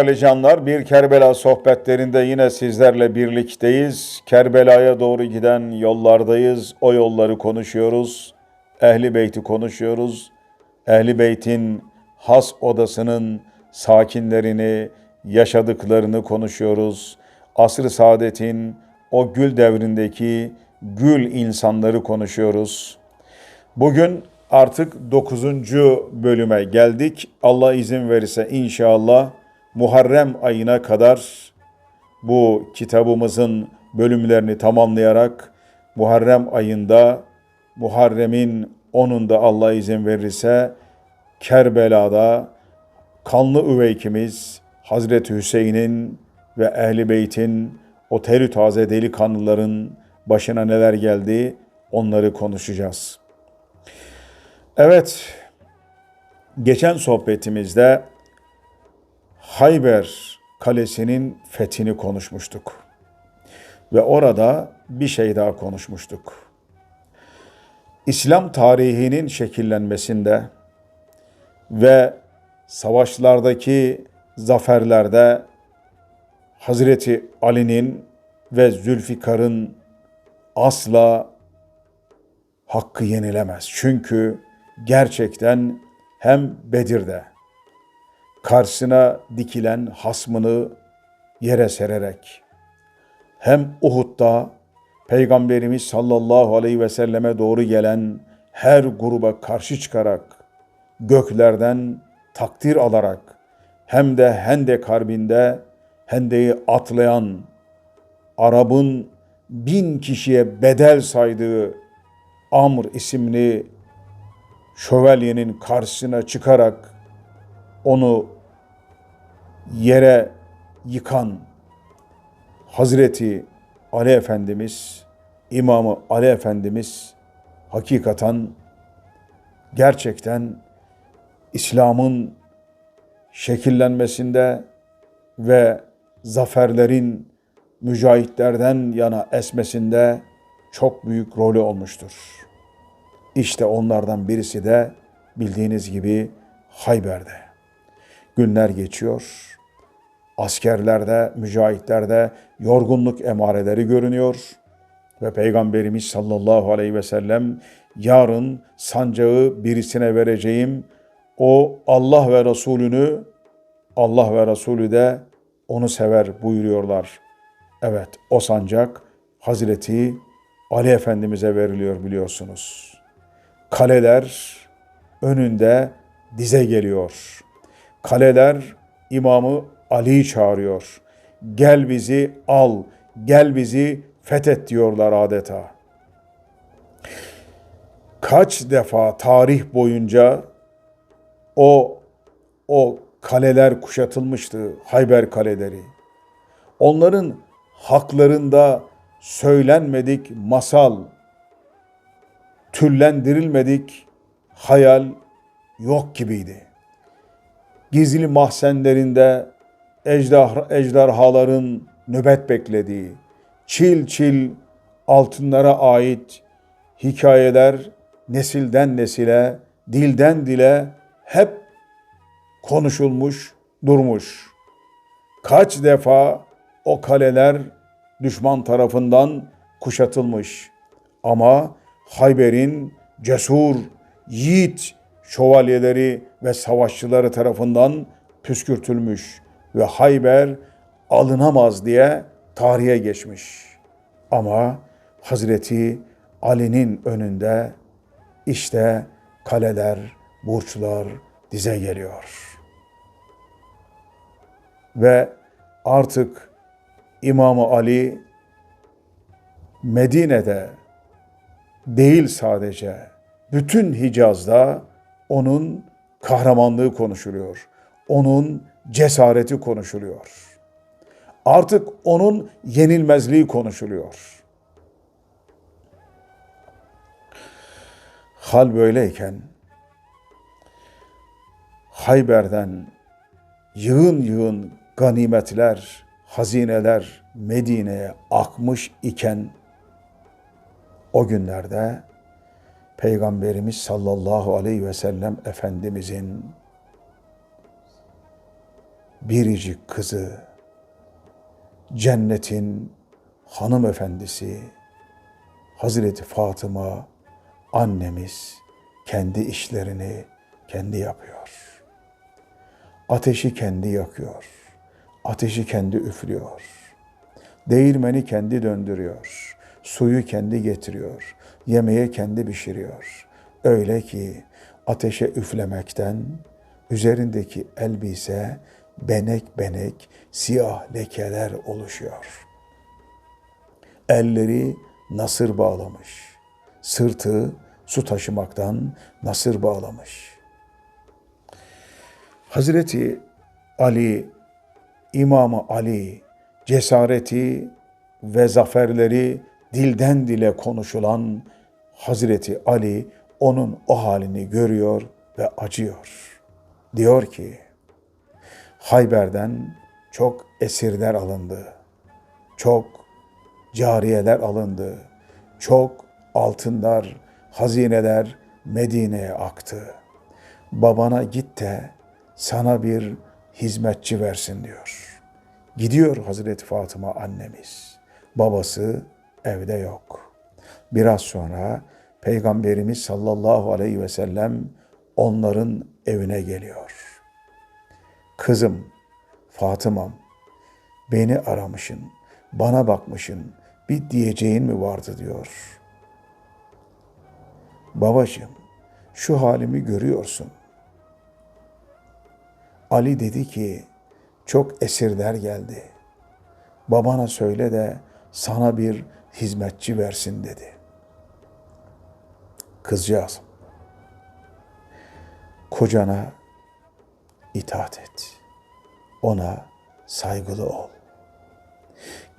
değerli canlar. Bir Kerbela sohbetlerinde yine sizlerle birlikteyiz. Kerbela'ya doğru giden yollardayız. O yolları konuşuyoruz. Ehli Beyt'i konuşuyoruz. Ehli Beyt'in has odasının sakinlerini, yaşadıklarını konuşuyoruz. Asr-ı Saadet'in o gül devrindeki gül insanları konuşuyoruz. Bugün artık 9. bölüme geldik. Allah izin verirse inşallah Muharrem ayına kadar bu kitabımızın bölümlerini tamamlayarak Muharrem ayında Muharrem'in 10'unda Allah izin verirse Kerbela'da kanlı üveykimiz Hazreti Hüseyin'in ve Ehli Beyt'in o terü taze delikanlıların başına neler geldi onları konuşacağız. Evet, geçen sohbetimizde Hayber Kalesi'nin fethini konuşmuştuk. Ve orada bir şey daha konuşmuştuk. İslam tarihinin şekillenmesinde ve savaşlardaki zaferlerde Hazreti Ali'nin ve Zülfikar'ın asla hakkı yenilemez. Çünkü gerçekten hem Bedir'de karşısına dikilen hasmını yere sererek hem Uhud'da Peygamberimiz sallallahu aleyhi ve selleme doğru gelen her gruba karşı çıkarak göklerden takdir alarak hem de Hendek Harbi'nde Hendek'i atlayan Arap'ın bin kişiye bedel saydığı Amr isimli şövalyenin karşısına çıkarak onu yere yıkan Hazreti Ali Efendimiz, İmamı Ali Efendimiz hakikaten gerçekten İslam'ın şekillenmesinde ve zaferlerin mücahitlerden yana esmesinde çok büyük rolü olmuştur. İşte onlardan birisi de bildiğiniz gibi Hayber'de. Günler geçiyor. Askerlerde, mücahitlerde yorgunluk emareleri görünüyor. Ve Peygamberimiz sallallahu aleyhi ve sellem yarın sancağı birisine vereceğim. O Allah ve Resulünü, Allah ve Resulü de onu sever buyuruyorlar. Evet o sancak Hazreti Ali Efendimiz'e veriliyor biliyorsunuz. Kaleler önünde dize geliyor. Kaleler imamı Ali'yi çağırıyor. Gel bizi al, gel bizi fethet diyorlar adeta. Kaç defa tarih boyunca o o kaleler kuşatılmıştı, Hayber kaleleri. Onların haklarında söylenmedik masal, türlendirilmedik hayal yok gibiydi. Gizli mahzenlerinde ejder, ejderhaların nöbet beklediği, çil çil altınlara ait hikayeler nesilden nesile, dilden dile hep konuşulmuş, durmuş. Kaç defa o kaleler düşman tarafından kuşatılmış. Ama Hayber'in cesur, yiğit şövalyeleri ve savaşçıları tarafından püskürtülmüş ve Hayber alınamaz diye tarihe geçmiş. Ama Hazreti Ali'nin önünde işte kaleler, burçlar dize geliyor. Ve artık İmam Ali Medine'de değil sadece bütün Hicaz'da onun kahramanlığı konuşuluyor. Onun cesareti konuşuluyor. Artık onun yenilmezliği konuşuluyor. Hal böyleyken Hayber'den yığın yığın ganimetler, hazineler Medine'ye akmış iken o günlerde Peygamberimiz sallallahu aleyhi ve sellem Efendimizin biricik kızı, cennetin hanımefendisi Hazreti Fatıma annemiz kendi işlerini kendi yapıyor. Ateşi kendi yakıyor. Ateşi kendi üflüyor. Değirmeni kendi döndürüyor. Suyu kendi getiriyor. Yemeği kendi pişiriyor. Öyle ki ateşe üflemekten üzerindeki elbise benek benek siyah lekeler oluşuyor. Elleri nasır bağlamış. Sırtı su taşımaktan nasır bağlamış. Hazreti Ali, İmamı Ali, cesareti ve zaferleri dilden dile konuşulan Hazreti Ali onun o halini görüyor ve acıyor. Diyor ki, Hayber'den çok esirler alındı. Çok cariyeler alındı. Çok altınlar, hazineler Medine'ye aktı. Babana git de sana bir hizmetçi versin diyor. Gidiyor Hazreti Fatıma annemiz. Babası evde yok. Biraz sonra Peygamberimiz sallallahu aleyhi ve sellem onların evine geliyor. Kızım Fatıma'm beni aramışın, bana bakmışın, bir diyeceğin mi vardı diyor. Babacığım şu halimi görüyorsun. Ali dedi ki çok esirler geldi. Babana söyle de sana bir hizmetçi versin dedi. Kızcağız kocana itaat et. Ona saygılı ol.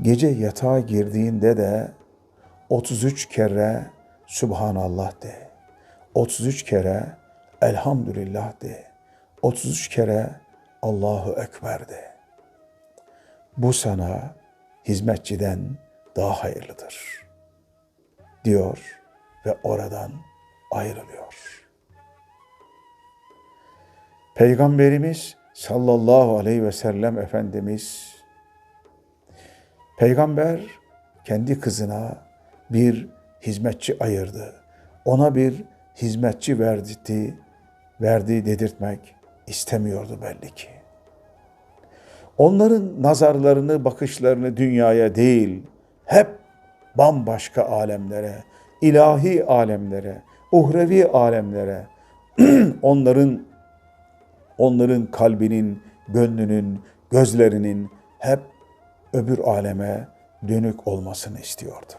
Gece yatağa girdiğinde de 33 kere Subhanallah de. 33 kere Elhamdülillah de. 33 kere Allahu Ekber de. Bu sana hizmetçiden daha hayırlıdır. Diyor ve oradan ayrılıyor. Peygamberimiz sallallahu aleyhi ve sellem Efendimiz Peygamber kendi kızına bir hizmetçi ayırdı. Ona bir hizmetçi verdi, verdi dedirtmek istemiyordu belli ki. Onların nazarlarını, bakışlarını dünyaya değil, hep bambaşka alemlere, ilahi alemlere, uhrevi alemlere, onların onların kalbinin, gönlünün, gözlerinin hep öbür aleme dönük olmasını istiyordu.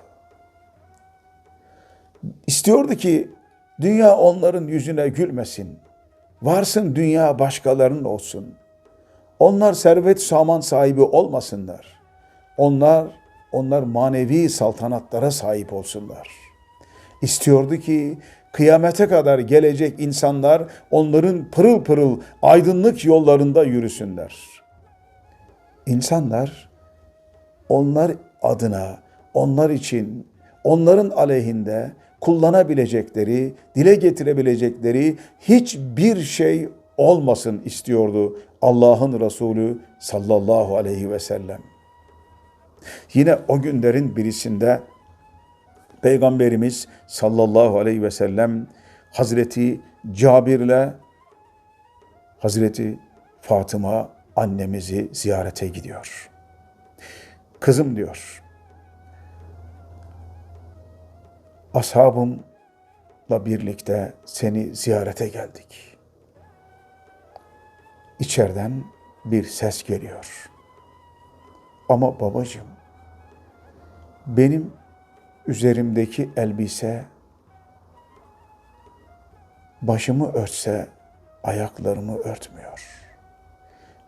İstiyordu ki dünya onların yüzüne gülmesin. Varsın dünya başkalarının olsun. Onlar servet saman sahibi olmasınlar. Onlar onlar manevi saltanatlara sahip olsunlar. İstiyordu ki kıyamete kadar gelecek insanlar onların pırıl pırıl aydınlık yollarında yürüsünler. İnsanlar onlar adına, onlar için, onların aleyhinde kullanabilecekleri, dile getirebilecekleri hiçbir şey olmasın istiyordu Allah'ın Resulü sallallahu aleyhi ve sellem. Yine o günlerin birisinde Peygamberimiz sallallahu aleyhi ve sellem Hazreti Cabir'le Hazreti Fatıma annemizi ziyarete gidiyor. Kızım diyor. Ashabımla birlikte seni ziyarete geldik. İçeriden bir ses geliyor. Ama babacığım benim üzerimdeki elbise başımı örtse ayaklarımı örtmüyor.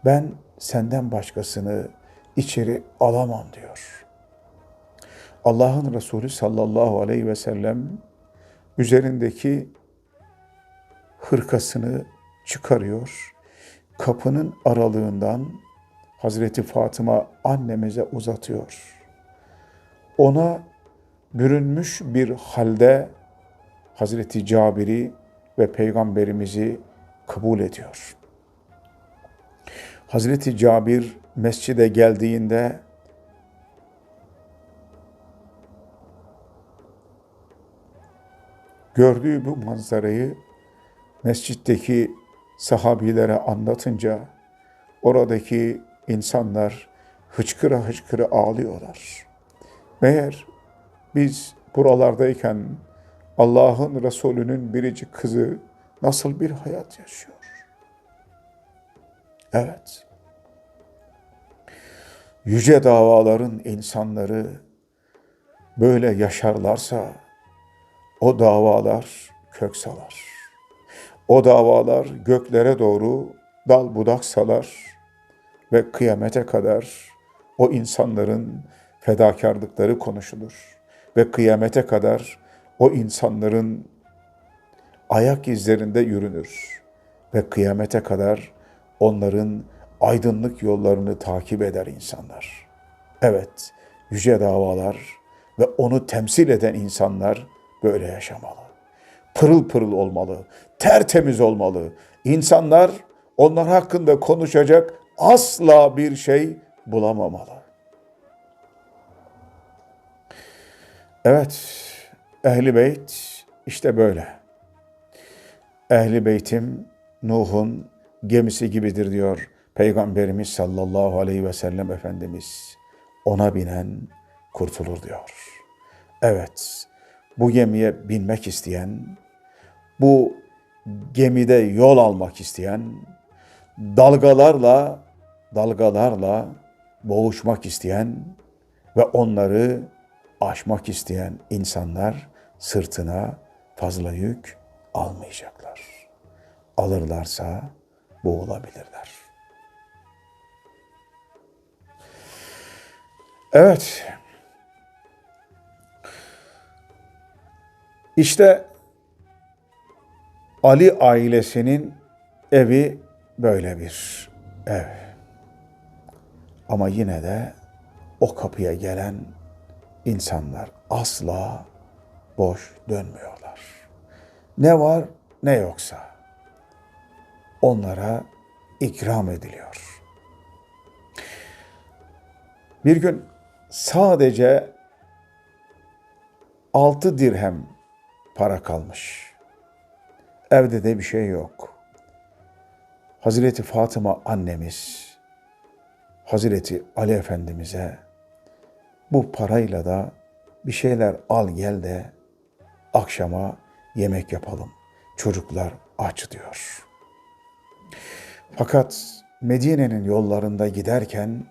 Ben senden başkasını içeri alamam diyor. Allah'ın Resulü sallallahu aleyhi ve sellem üzerindeki hırkasını çıkarıyor. Kapının aralığından Hazreti Fatıma annemize uzatıyor. Ona bürünmüş bir halde Hazreti Cabir'i ve Peygamberimizi kabul ediyor. Hazreti Cabir mescide geldiğinde gördüğü bu manzarayı mescitteki sahabilere anlatınca oradaki insanlar hıçkıra hıçkıra ağlıyorlar. Meğer biz buralardayken Allah'ın Resulü'nün biricik kızı nasıl bir hayat yaşıyor? Evet. Yüce davaların insanları böyle yaşarlarsa o davalar kök salar. O davalar göklere doğru dal budak salar ve kıyamete kadar o insanların fedakarlıkları konuşulur ve kıyamete kadar o insanların ayak izlerinde yürünür ve kıyamete kadar onların aydınlık yollarını takip eder insanlar. Evet, yüce davalar ve onu temsil eden insanlar böyle yaşamalı. Pırıl pırıl olmalı, tertemiz olmalı. İnsanlar onlar hakkında konuşacak asla bir şey bulamamalı. Evet, Ehli Beyt işte böyle. Ehli Beytim Nuh'un gemisi gibidir diyor Peygamberimiz sallallahu aleyhi ve sellem Efendimiz. Ona binen kurtulur diyor. Evet, bu gemiye binmek isteyen, bu gemide yol almak isteyen, dalgalarla dalgalarla boğuşmak isteyen ve onları aşmak isteyen insanlar sırtına fazla yük almayacaklar. Alırlarsa boğulabilirler. Evet. İşte Ali ailesinin evi böyle bir ev. Ama yine de o kapıya gelen insanlar asla boş dönmüyorlar. Ne var ne yoksa onlara ikram ediliyor. Bir gün sadece altı dirhem para kalmış. Evde de bir şey yok. Hazreti Fatıma annemiz Hazreti Ali Efendimiz'e bu parayla da bir şeyler al gel de akşama yemek yapalım. Çocuklar aç diyor. Fakat Medine'nin yollarında giderken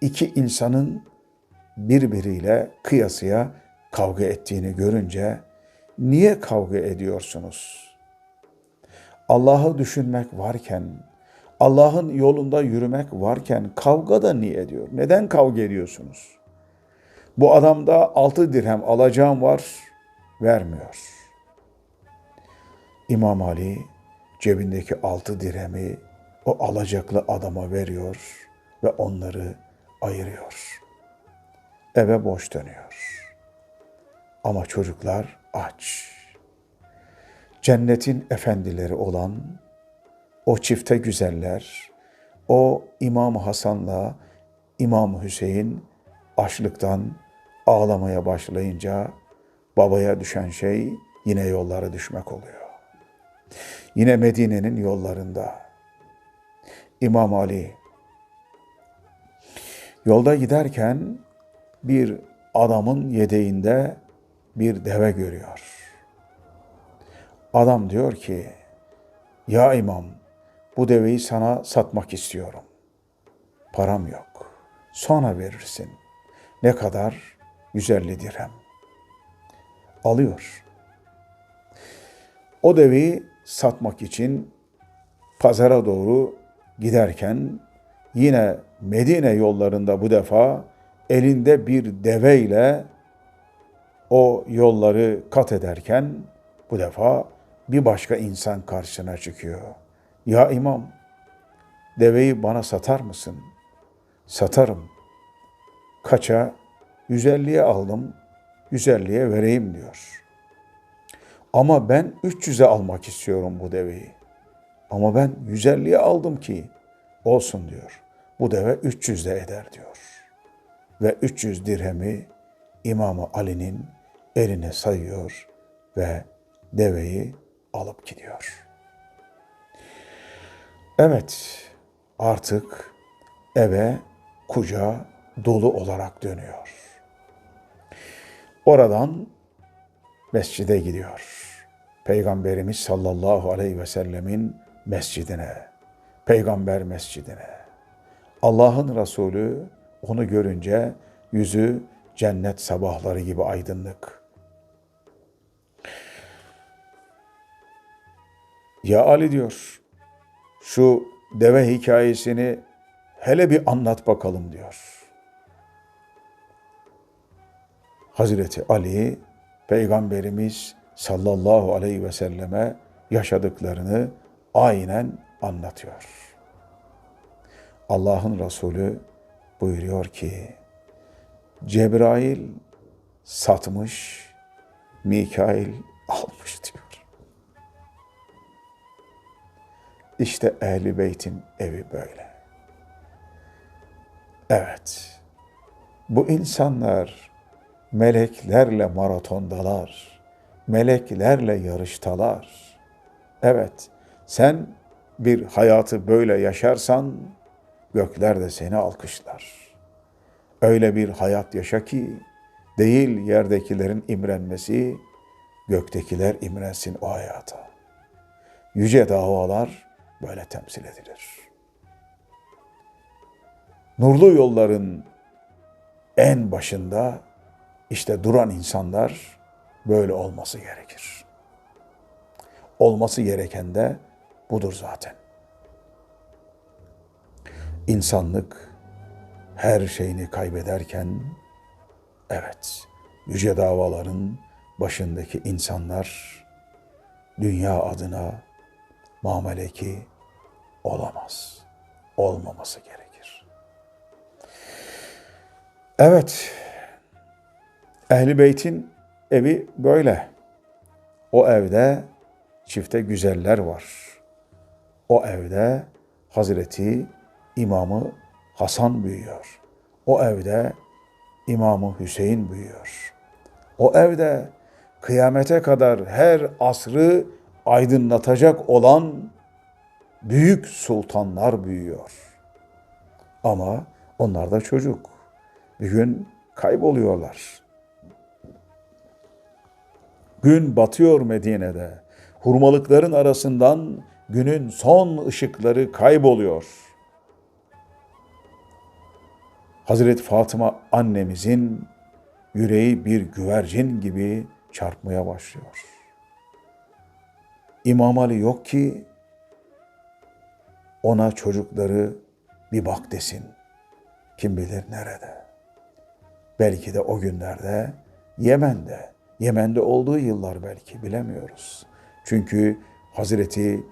iki insanın birbiriyle kıyasıya kavga ettiğini görünce niye kavga ediyorsunuz? Allah'ı düşünmek varken, Allah'ın yolunda yürümek varken kavga da niye ediyor? Neden kavga ediyorsunuz? Bu adamda altı dirhem alacağım var, vermiyor. İmam Ali cebindeki altı dirhemi o alacaklı adama veriyor ve onları ayırıyor. Eve boş dönüyor. Ama çocuklar aç. Cennetin efendileri olan o çifte güzeller, o İmam Hasan'la İmam Hüseyin açlıktan ağlamaya başlayınca babaya düşen şey yine yollara düşmek oluyor. Yine Medine'nin yollarında İmam Ali yolda giderken bir adamın yedeğinde bir deve görüyor. Adam diyor ki, ya imam bu deveyi sana satmak istiyorum. Param yok. Sonra verirsin. Ne kadar? 150 dirhem. Alıyor. O deveyi satmak için pazara doğru giderken yine Medine yollarında bu defa elinde bir deveyle o yolları kat ederken bu defa bir başka insan karşısına çıkıyor. Ya imam, deveyi bana satar mısın? Satarım. Kaça? 150'ye aldım, 150'ye vereyim diyor. Ama ben 300'e almak istiyorum bu deveyi. Ama ben 150'ye aldım ki olsun diyor. Bu deve 300 de eder diyor. Ve 300 dirhemi İmam Ali'nin eline sayıyor ve deveyi alıp gidiyor. Evet, artık eve kucağı dolu olarak dönüyor. Oradan mescide gidiyor. Peygamberimiz sallallahu aleyhi ve sellemin mescidine, peygamber mescidine. Allah'ın Resulü onu görünce yüzü cennet sabahları gibi aydınlık. Ya Ali diyor, şu deve hikayesini hele bir anlat bakalım diyor. Hazreti Ali Peygamberimiz sallallahu aleyhi ve selleme yaşadıklarını aynen anlatıyor. Allah'ın Resulü buyuruyor ki Cebrail satmış, Mikail İşte Ehli Beyt'in evi böyle. Evet. Bu insanlar meleklerle maratondalar. Meleklerle yarıştalar. Evet. Sen bir hayatı böyle yaşarsan gökler de seni alkışlar. Öyle bir hayat yaşa ki değil yerdekilerin imrenmesi, göktekiler imrensin o hayata. Yüce davalar böyle temsil edilir. Nurlu yolların en başında işte duran insanlar böyle olması gerekir. Olması gereken de budur zaten. İnsanlık her şeyini kaybederken evet yüce davaların başındaki insanlar dünya adına muameleki olamaz. Olmaması gerekir. Evet. Ehli Beyt'in evi böyle. O evde çifte güzeller var. O evde Hazreti İmamı Hasan büyüyor. O evde İmamı Hüseyin büyüyor. O evde kıyamete kadar her asrı aydınlatacak olan büyük sultanlar büyüyor. Ama onlar da çocuk. Bir gün kayboluyorlar. Gün batıyor Medine'de. Hurmalıkların arasından günün son ışıkları kayboluyor. Hazreti Fatıma annemizin yüreği bir güvercin gibi çarpmaya başlıyor. İmam Ali yok ki ona çocukları bir bak desin. Kim bilir nerede. Belki de o günlerde Yemen'de, Yemen'de olduğu yıllar belki bilemiyoruz. Çünkü Hazreti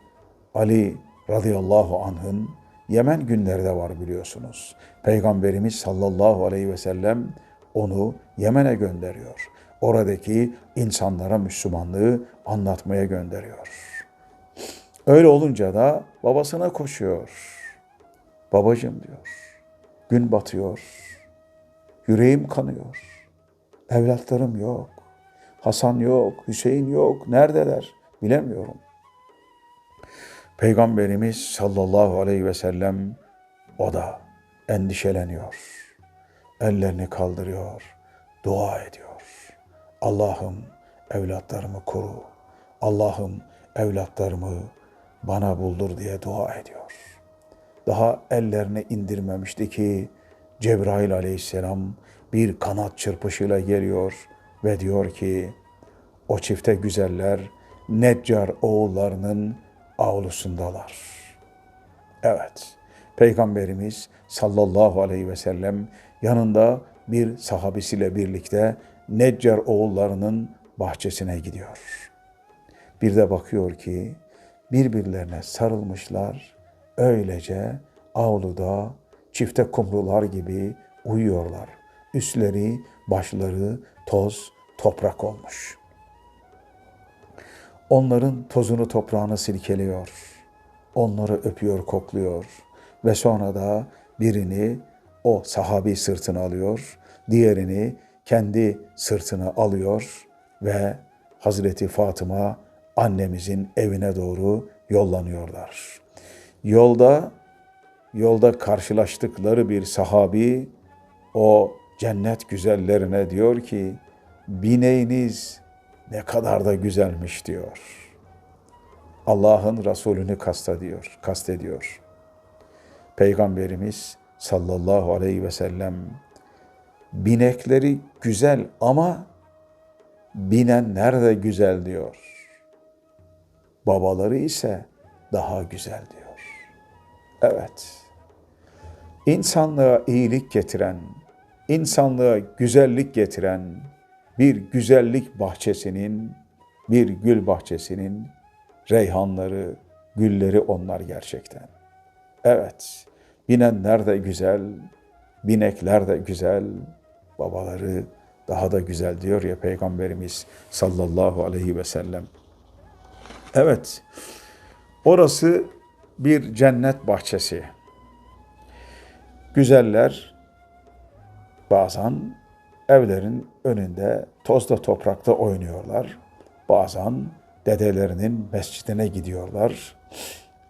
Ali radıyallahu anh'ın Yemen günleri de var biliyorsunuz. Peygamberimiz sallallahu aleyhi ve sellem onu Yemen'e gönderiyor. Oradaki insanlara Müslümanlığı anlatmaya gönderiyor. Öyle olunca da babasına koşuyor. Babacım diyor. Gün batıyor. Yüreğim kanıyor. Evlatlarım yok. Hasan yok, Hüseyin yok. Neredeler? Bilemiyorum. Peygamberimiz sallallahu aleyhi ve sellem o da endişeleniyor. Ellerini kaldırıyor, dua ediyor. Allah'ım evlatlarımı koru. Allah'ım evlatlarımı bana buldur diye dua ediyor. Daha ellerini indirmemişti ki Cebrail aleyhisselam bir kanat çırpışıyla geliyor ve diyor ki o çifte güzeller Neccar oğullarının avlusundalar. Evet, Peygamberimiz sallallahu aleyhi ve sellem yanında bir sahabesiyle birlikte Neccar oğullarının bahçesine gidiyor. Bir de bakıyor ki birbirlerine sarılmışlar, öylece avluda çifte kumrular gibi uyuyorlar. Üstleri, başları toz, toprak olmuş. Onların tozunu toprağını silkeliyor. Onları öpüyor, kokluyor. ve sonra da birini o sahabi sırtına alıyor, diğerini kendi sırtına alıyor ve Hazreti Fatıma annemizin evine doğru yollanıyorlar. Yolda yolda karşılaştıkları bir sahabi o cennet güzellerine diyor ki bineğiniz ne kadar da güzelmiş diyor. Allah'ın Resulünü kastediyor, kastediyor. Peygamberimiz sallallahu aleyhi ve sellem binekleri güzel ama binenler de güzel diyor. Babaları ise daha güzel diyor. Evet. İnsanlığa iyilik getiren, insanlığa güzellik getiren bir güzellik bahçesinin, bir gül bahçesinin reyhanları, gülleri onlar gerçekten. Evet, binenler de güzel, binekler de güzel, babaları daha da güzel diyor ya Peygamberimiz sallallahu aleyhi ve sellem. Evet, orası bir cennet bahçesi. Güzeller bazen evlerin önünde tozda toprakta oynuyorlar. Bazen dedelerinin mescidine gidiyorlar.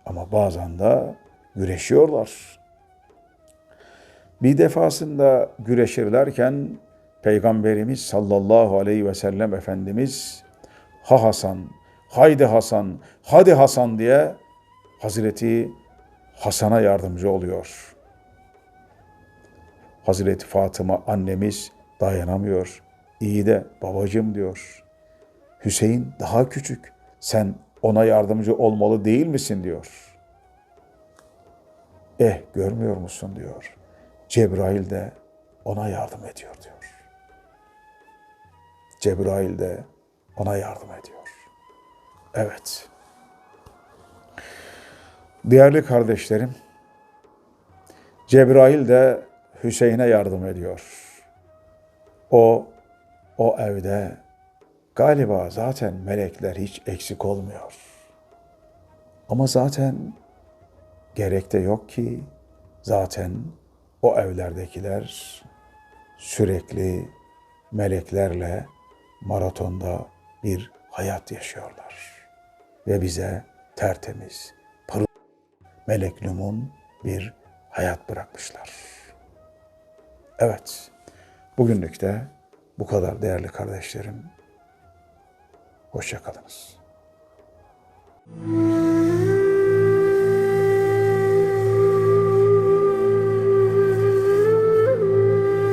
Ama bazen de güreşiyorlar. Bir defasında güreşirlerken Peygamberimiz sallallahu aleyhi ve sellem Efendimiz ha Hasan, haydi Hasan, hadi Hasan diye Hazreti Hasan'a yardımcı oluyor. Hazreti Fatıma annemiz dayanamıyor. İyi de babacım diyor. Hüseyin daha küçük. Sen ona yardımcı olmalı değil misin diyor. Eh görmüyor musun diyor. Cebrail de ona yardım ediyor diyor. Cebrail de ona yardım ediyor. Evet. Değerli kardeşlerim, Cebrail de Hüseyin'e yardım ediyor. O o evde galiba zaten melekler hiç eksik olmuyor. Ama zaten gerek de yok ki zaten o evlerdekiler sürekli meleklerle maratonda bir hayat yaşıyorlar. Ve bize tertemiz, pırıl, meleklumun bir hayat bırakmışlar. Evet, bugünlük de bu kadar değerli kardeşlerim. Hoşçakalınız. kalınız.